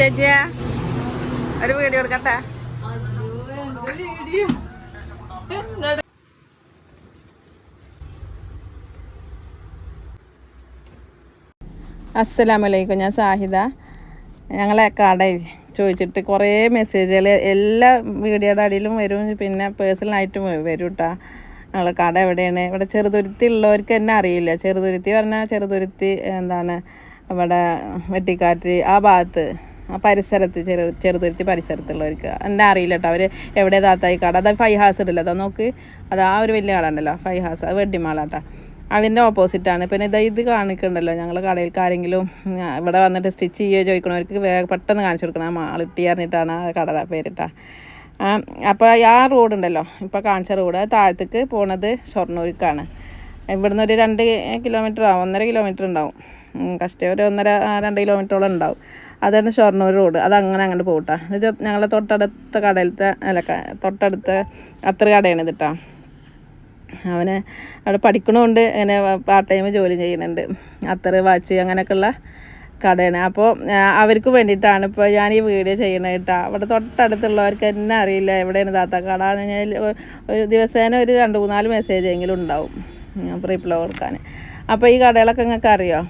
ചേച്ചിയാ? ഒരു വീഡിയോ എടുക്കട്ടെ? അസ്സലാമലൈക്കും ഞാൻ സാഹിദ. ഞങ്ങളെ കട ചോദിച്ചിട്ട് കുറേ മെസ്സേജുകൾ എല്ലാ വീഡിയോയുടെ അടിയിലും വരും പിന്നെ പേഴ്സണലായിട്ടും വരും കേട്ടോ ഞങ്ങൾ കട എവിടെയാണ്? ഇവിടെ ചെറുതുരുത്തി ഉള്ളവർക്ക് തന്നെ അറിയില്ല. ചെറുതുരുത്തി പറഞ്ഞാൽ ചെറുതുരുത്തി എന്താണ് ഇവിടെ വെട്ടിക്കാറ്റ് ആ ഭാഗത്ത്. പരിസരത്ത് ചെറു ചെറുതുരുത്തി പരിസരത്തുള്ളവർക്ക്. എന്നെ അറിയില്ല കേട്ടോ അവർ എവിടെ താത്തായി കട അത് ഫൈവ് ഹാസ് ഇടില്ല അതോ നോക്ക്. അത് ആ ഒരു വലിയ കട ഫൈവ് ഹാസ് അത് വെഡിമാളാട്ടോ അതിന്റെ ഓപ്പോസിറ്റാണ് പിന്നെ ഇതാ ഇത് കാണിക്കണ്ടല്ലോ. ഞങ്ങൾ കടയിൽ ആരെങ്കിലും ഉം, ഇവിടെ വന്നിട്ട് സ്റ്റിച്ച് ചെയ്യുകയോ ചോദിക്കണവർക്ക് വേഗം പെട്ടെന്ന് കാണിച്ചു കൊടുക്കണം. മാളിട്ടി അറിഞ്ഞിട്ടാണ് ആ കട പേരിട്ട. അപ്പോൾ ആ റോഡ് ഉണ്ടല്ലോ. ഇപ്പോൾ കാണിച്ച റോഡ് താഴത്തേക്ക് പോണത് ഷൊർണൂർക്കാണ്. ഇവിടുന്ന് ഒരു രണ്ട് കിലോമീറ്റർ ആവും. ഒന്നര കിലോമീറ്റർ ഉണ്ടാവും. കഷ്ടി ഒരു ഒന്നര രണ്ട് കിലോമീറ്ററോളം ഉണ്ടാവും. അതാണ് ഷൊർണൂർ റോഡ് അത് അങ്ങനെ അങ്ങോട്ട് പോകട്ടാ ഇത് ഞങ്ങളെ തൊട്ടടുത്ത കടയിലത്തെ അല്ല തൊട്ടടുത്ത അത്ര കടയാണ് ഇതിട്ടാ അവനെ അവിടെ പഠിക്കണമുണ്ട് അങ്ങനെ പാർട്ട് ടൈം ജോലി ചെയ്യുന്നുണ്ട്. അത്ര വാച്ച് അങ്ങനെയൊക്കെയുള്ള കടയാണ്. അപ്പോൾ അവർക്ക് വേണ്ടിയിട്ടാണ് ഇപ്പോൾ ഞാൻ ഈ വീഡിയോ ചെയ്യണത് കേട്ടോ അവിടെ തൊട്ടടുത്തുള്ളവർക്ക് എന്നെ അറിയില്ല എവിടെയാണ് താത്ത കട എന്ന് കഴിഞ്ഞാൽ ഒരു ദിവസേന ഒരു രണ്ട് മൂന്നാൽ മെസ്സേജ് എങ്കിലും ഉണ്ടാവും. റീപ്ലൈ കൊടുക്കാൻ അപ്പോൾ ഈ കടകളൊക്കെ നിങ്ങൾക്ക് അറിയോ?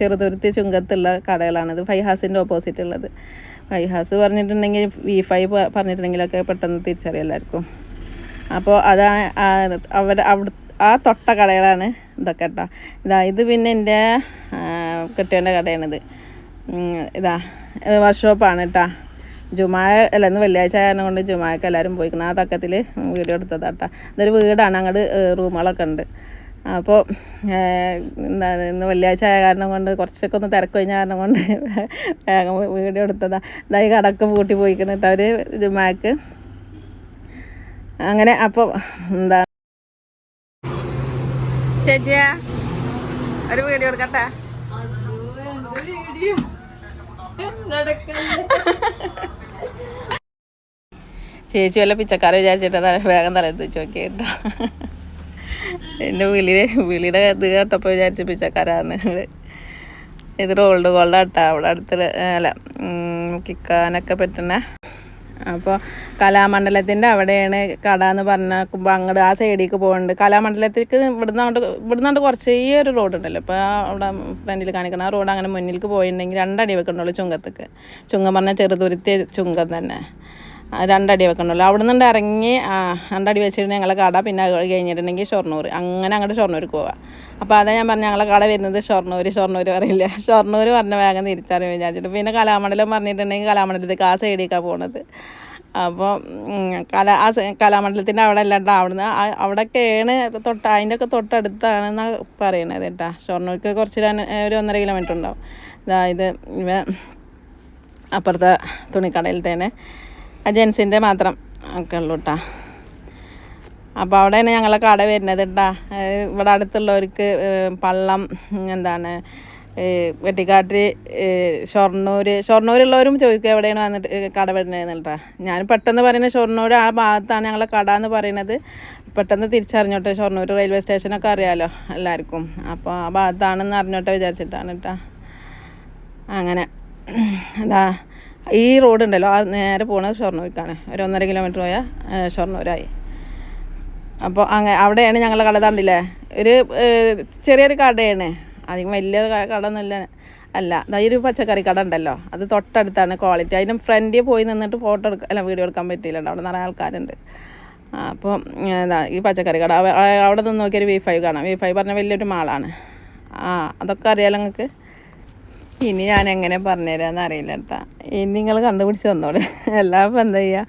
ചെറുതുരുത്തി ചുങ്കത്തുള്ള കടകളാണിത്. ഫൈഹാസിന്റെ ഓപ്പോസിറ്റ് ഉള്ളത്. ഫൈഹാസ് പറഞ്ഞിട്ടുണ്ടെങ്കിൽ വി ഫൈവ് പറഞ്ഞിട്ടുണ്ടെങ്കിലൊക്കെ പെട്ടെന്ന് തിരിച്ചറിയാം എല്ലാവർക്കും. അപ്പോൾ അതാണ് അവർ അവിടെ ആ തൊട്ട കടകളാണ് ഇതൊക്കെ കേട്ടോ ഇതാ ഇത് പിന്നെ എന്റെ കെട്ടിയന്റെ കടയാണിത്. ഇതാ വർക്ക്ഷോപ്പാണ് കേട്ടോ ജുമായ അല്ല ഇന്ന് വെള്ളിയാഴ്ച ആയതിനെ കൊണ്ട് ജുമായക്ക് എല്ലാവരും പോയിക്കണം. ആ തക്കത്തിൽ വീഡിയോ എടുത്തതാട്ടാ ഇതൊരു വീടാണ്. അങ്ങോട്ട് റൂമുകളൊക്കെ ഉണ്ട്. അപ്പോൾ എന്താ ഇന്ന് വെള്ളിയാഴ്ച ആയ കാരണം കൊണ്ട് കുറച്ചൊക്കെ ഒന്ന് തിരക്ക് കഴിഞ്ഞ കാരണം കൊണ്ട് വേഗം വീഡിയോ എടുത്തതാ. ഇതായി കടക്ക് പൂട്ടി പോയിക്കണം കേട്ടോ അവർ ജുമാക്ക്. അങ്ങനെ അപ്പോൾ എന്താ? ചേച്ചിയാ ഒരു വീഡിയോ എടുക്കട്ടെ? ചേച്ചി വല്ല പിച്ചക്കാരെ വിചാരിച്ചിട്ട് വേഗം തലത്ത് നോക്കിയിട്ടോ എന്റെ വിളി വിളിയുടെ ഇത് കേട്ടപ്പോൾ വിചാരിച്ച പിച്ചക്കാരാണ് ഇത് റോൾഡ് ഗോൾഡ് ആട്ടാ. അവിടെ അടുത്ത് അല്ല കിക്കാനൊക്കെ പറ്റുന്ന. അപ്പോൾ കലാമണ്ഡലത്തിന്റെ അവിടെയാണ് കട എന്ന് പറഞ്ഞപ്പോൾ അങ്ങോട്ട് ആ സൈഡിലേക്ക് പോകുന്നുണ്ട് കലാമണ്ഡലത്തിലേക്ക് ഇവിടുന്ന് അങ്ങോട്ട് ഇവിടുന്ന് അങ്ങോട്ട് കുറച്ച് ഈ ഒരു റോഡ് ഉണ്ടല്ലോ. അപ്പോൾ അവിടെ ഫ്രണ്ടിൽ കാണിക്കണം ആ റോഡ് അങ്ങനെ മുന്നിലേക്ക് പോയിട്ടുണ്ടെങ്കിൽ രണ്ടടി വെക്കണ്ടുള്ളൂ ചുങ്കത്തേക്ക്. ചുങ്കം പറഞ്ഞാൽ ചെറുതുരുത്തിയ ചുങ്കം തന്നെ. രണ്ടടി വെക്കണമല്ലോ. അവിടെ നിന്ന് ഇറങ്ങി രണ്ടടി വെച്ചിട്ട് ഞങ്ങളെ കട പിന്നെ കഴിഞ്ഞിട്ടുണ്ടെങ്കിൽ ഷൊർണൂർ. അങ്ങനെ അങ്ങോട്ട് ഷൊർണൂർക്ക് പോവാം. അപ്പോൾ അതാ ഞാൻ പറഞ്ഞ ഞങ്ങളെ കട വരുന്നത് ഷൊർണൂർ ഷൊർണൂർ പറയില്ല. ഷൊർണൂർ പറഞ്ഞ വേഗം തിരിച്ചറിയാൻ വിചാരിച്ചിട്ട്. പിന്നെ കലാമണ്ഡലം പറഞ്ഞിട്ടുണ്ടെങ്കിൽ കലാമണ്ഡലത്തേക്ക് ആ സൈഡിലേക്കാണ് പോണത്. അപ്പോൾ കല ആ കലാമണ്ഡലത്തിന്റെ അവിടെ അല്ലാണ്ട് അവിടുന്ന് അവിടെയൊക്കെയാണ് തൊട്ട് അതിന്റെ ഒക്കെ തൊട്ടടുത്താണെന്നാണ് പറയണത് കേട്ടാ. ഷൊർണൂർക്ക് കുറച്ച് ഒരു ഒന്നര കിലോമീറ്റർ ഉണ്ടാവും. അതായത് ഇവ അപ്പുറത്തെ തുണിക്കടയിലത്തേന്. ആ ജെൻസിന്റെ മാത്രം. ഒക്കെ ഉള്ളൂ കേട്ടോ അപ്പോൾ അവിടെയാണ് ഞങ്ങളെ കട വരുന്നത് കേട്ടാ ഇവിടെ അടുത്തുള്ളവർക്ക് പള്ളം എന്താണ് ഏഹ്, വെട്ടിക്കാട്ട് ഏഹ്, ഷൊർണൂർ ഷൊർണൂരുള്ളവരും ചോദിക്കും എവിടെയാണ് വന്നിട്ട് കട വരുന്നത് കേട്ടോ ഞാൻ പെട്ടെന്ന് പറയുന്നത് ഷൊർണൂർ ആ ഭാഗത്താണ് ഞങ്ങളെ കട എന്ന് പറയുന്നത്. പെട്ടെന്ന് തിരിച്ചറിഞ്ഞോട്ടെ ഷൊർണൂർ റെയിൽവേ സ്റ്റേഷനൊക്കെ അറിയാമല്ലോ എല്ലാവർക്കും. അപ്പോൾ ആ ഭാഗത്താണെന്ന് അറിഞ്ഞോട്ടെ വിചാരിച്ചിട്ടാണ് കേട്ടോ അങ്ങനെ. അതാ. ഈ റോഡ് ഉണ്ടല്ലോ ആ നേരെ പോണത് ഷൊർണൂർക്കാണ്. ഒരു ഒന്നര കിലോമീറ്റർ പോയാൽ ഷൊർണൂരായി. അപ്പോൾ അങ്ങനെ അവിടെയാണ് ഞങ്ങളെ കട കണ്ടില്ലേ? ഒരു ചെറിയൊരു കടയാണ്. അധികം വലിയ കട ഒന്നുമില്ല അല്ല ഒരു പച്ചക്കറി കട ഉണ്ടല്ലോ അത് തൊട്ടടുത്താണ് ക്വാളിറ്റി. അതിന് ഫ്രണ്ടിൽ പോയി നിന്നിട്ട് ഫോട്ടോ എടുക്കുക അല്ല വീഡിയോ എടുക്കാൻ പറ്റിയില്ല അവിടെ നിറയെ ആൾക്കാരുണ്ട്. അപ്പോൾ എന്താ ഈ പച്ചക്കറി കട. അവിടെ നിന്ന് നോക്കിയൊരു വി ഫൈവ് കാണാം. വി ഫൈവ് പറഞ്ഞ വലിയൊരു മാളാണ്. ആ അതൊക്കെ അറിയാലോ നിങ്ങൾക്ക്? ഇനി ഞാൻ എങ്ങനെ പറഞ്ഞുതരാമെന്ന് അറിയില്ല കേട്ടാ ഇനി നിങ്ങൾ കണ്ടുപിടിച്ച് വന്നോളൂ. എല്ലാം ഇപ്പം എന്താ ചെയ്യുക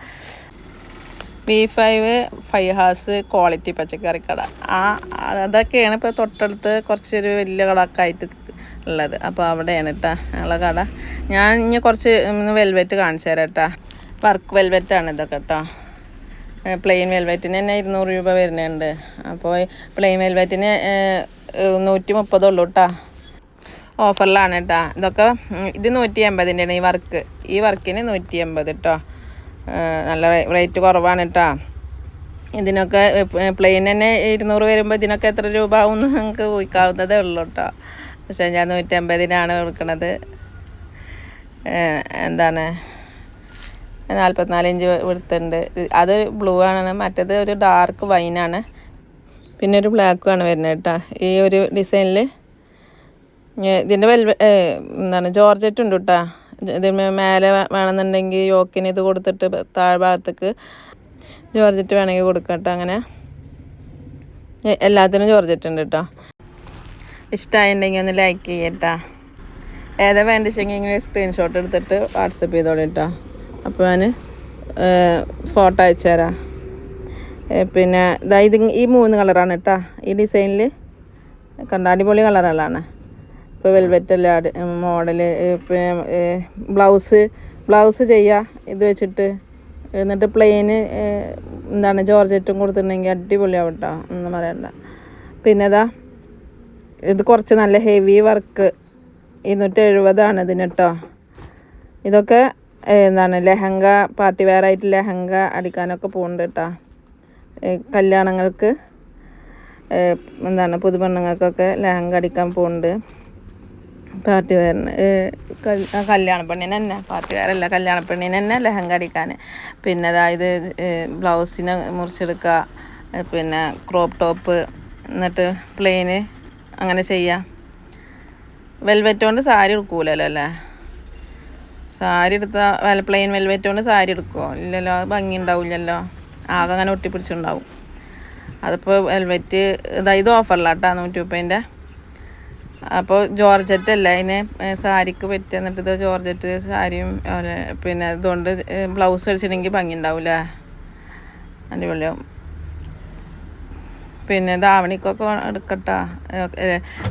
B five five has quality പച്ചക്കറി കട ആ അതൊക്കെയാണ് ഇപ്പോൾ തൊട്ടടുത്ത് കുറച്ചൊരു വലിയ കടയൊക്കെ ആയിട്ട് ഉള്ളത്. അപ്പോൾ അവിടെയാണ് കേട്ടോ ഞങ്ങളെ കട. ഞാൻ ഇനി കുറച്ച് വെൽവെറ്റ് കാണിച്ചു തരാം കേട്ടോ വർക്ക് വെൽവെറ്റാണ് ഇതൊക്കെ കേട്ടോ പ്ലെയിൻ വെൽവെറ്റിന് തന്നെ ഇരുന്നൂറ് രൂപ വരുന്നുണ്ട്. അപ്പോൾ പ്ലെയിൻ വെൽവെറ്റിന് നൂറ്റി മുപ്പതുള്ളൂ കേട്ടോ ഓഫറിലാണ് കേട്ടോ ഇതൊക്കെ ഇത് നൂറ്റി എൺപതിന്റെയാണ് ഈ വർക്ക്. ഈ വർക്കിന് നൂറ്റി എൺപത് കേട്ടോ നല്ല റേറ്റ് കുറവാണ് കേട്ടോ ഇതിനൊക്കെ പ്ലെയിൻ തന്നെ ഇരുന്നൂറ് വരുമ്പോൾ ഇതിനൊക്കെ എത്ര രൂപ ആവും നിങ്ങൾക്ക് ഊഹിക്കാവുന്നതേ ഉള്ളൂ കേട്ടോ പക്ഷേ ഞാൻ നൂറ്റമ്പതിനാണ് കൊടുക്കണത്. എന്താണ്? നാൽപ്പത്തിനാല് ഇഞ്ച് അത് ബ്ലൂ ആണ്. മറ്റേത് ഒരു ഡാർക്ക് വൈനാണ് പിന്നെ ഒരു ബ്ലാക്കും ആണ് വരുന്നത് കേട്ടോ ഈ ഒരു ഡിസൈനിൽ ഇതിന്റെ വെൽ എന്താണ് ജോർജറ്റ് ഉണ്ട് കേട്ടോ ഇതിന് മേലെ വേണമെന്നുണ്ടെങ്കിൽ യോക്കിന് ഇത് കൊടുത്തിട്ട് താഴ്ഭാഗത്തേക്ക് ജോർജറ്റ് വേണമെങ്കിൽ കൊടുക്കാം കേട്ടോ അങ്ങനെ. എല്ലാത്തിനും ജോർജറ്റ് ഉണ്ട് കേട്ടോ ഇഷ്ടമായിട്ടുണ്ടെങ്കിൽ ഒന്ന് ലൈക്ക് ചെയ്യട്ടോ ഏതാ വേണ്ടിച്ചെങ്കിൽ സ്ക്രീൻഷോട്ട് എടുത്തിട്ട് വാട്സപ്പ് ചെയ്തോളൂ കേട്ടോ അപ്പോൾ ഞാൻ ഫോട്ടോ അയച്ചു തരാം. പിന്നെ ഇതാ ഇത് ഈ മൂന്ന് കളറാണ് കേട്ടോ ഈ ഡിസൈനിൽ കണ്ട അടിപൊളി കളറുകളാണ് ഇപ്പോൾ അല്ല മോഡൽ പിന്നെ ബ്ലൗസ് ബ്ലൗസ് ചെയ്യുക ഇത് വെച്ചിട്ട്. എന്നിട്ട് പ്ലെയിന് എന്താണ് ജോർജറ്റും കൊടുത്തിട്ടുണ്ടെങ്കിൽ അടിപൊളിയാവും കേട്ടോ ഒന്നും പറയണ്ട. പിന്നെ ഇതാ ഇത് കുറച്ച് നല്ല ഹെവി വർക്ക് ഇരുന്നൂറ്റി എഴുപതാണ് ഇതിന് കേട്ടോ ഇതൊക്കെ എന്താണ് ലെഹങ്ക പാർട്ടി വെയർ ആയിട്ട് ലെഹങ്ക അടിക്കാനൊക്കെ പോകുന്നുണ്ട് കേട്ടോ കല്യാണങ്ങൾക്ക് എന്താണ് പുതുപെണ്ണുങ്ങൾക്കൊക്കെ ലെഹങ്ക അടിക്കാൻ പോകുന്നുണ്ട് പാർട്ടി വെയറിന് കല്യാണ പെണ്ണിന് തന്നെ പാർട്ടി വെയറല്ല കല്യാണ പെണ്ണിന് തന്നെ ലെഹങ്ക അടിക്കാൻ പിന്നെ അതായത് ബ്ലൗസിന് മുറിച്ചെടുക്കുക പിന്നെ ക്രോപ്പ് ടോപ്പ് എന്നിട്ട് പ്ലെയിന് അങ്ങനെ ചെയ്യാം. വെൽവെറ്റ് കൊണ്ട് സാരി എടുക്കൂലല്ലോ അല്ലേ? സാരി എടുത്താൽ പ്ലെയിൻ വെൽവെറ്റ് കൊണ്ട് സാരി എടുക്കുമോ ഇല്ലല്ലോ അത് ഭംഗി ഉണ്ടാവില്ലല്ലോ ആകെ അങ്ങനെ ഒട്ടിപ്പിടിച്ചുണ്ടാവും. അതിപ്പോൾ വെൽവെറ്റ് ഇതാ ഇത് ഓഫറിലാട്ടാ നൂറ്റി മുപ്പതിന്റെ അപ്പോൾ ജോർജറ്റ് അല്ല അതിന് സാരിക്ക് പറ്റുക എന്നിട്ട് ജോർജറ്റ് സാരിയും പിന്നെ ഇതുകൊണ്ട് ബ്ലൗസ് അടിച്ചിട്ടുണ്ടെങ്കിൽ ഭംഗി ഉണ്ടാവില്ല അടിപൊളിയാവും പിന്നെ ദാവണിക്കൊക്കെ എടുക്കട്ടാ.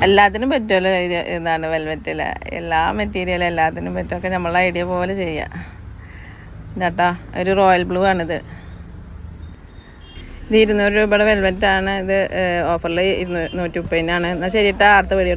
എല്ലാത്തിനും പറ്റുമല്ലോ ഇത് എന്താണ് വെൽവെറ്റിൽ. എല്ലാ മെറ്റീരിയലും എല്ലാത്തിനും പറ്റുമൊക്കെ നമ്മൾ ഐഡിയ പോലെ ചെയ്യാം. ഇതാട്ടാ ഒരു റോയൽ ബ്ലൂ ആണിത്. ഇത് ഇരുന്നൂറ് രൂപയുടെ വെൽവെറ്റാണ് ഇത് ഓഫറിൽ ഇരുന്നൂ നൂറ്റി മുപ്പതിനാണ് എന്നാൽ ശരി ആർത്ത് വീഡിയോ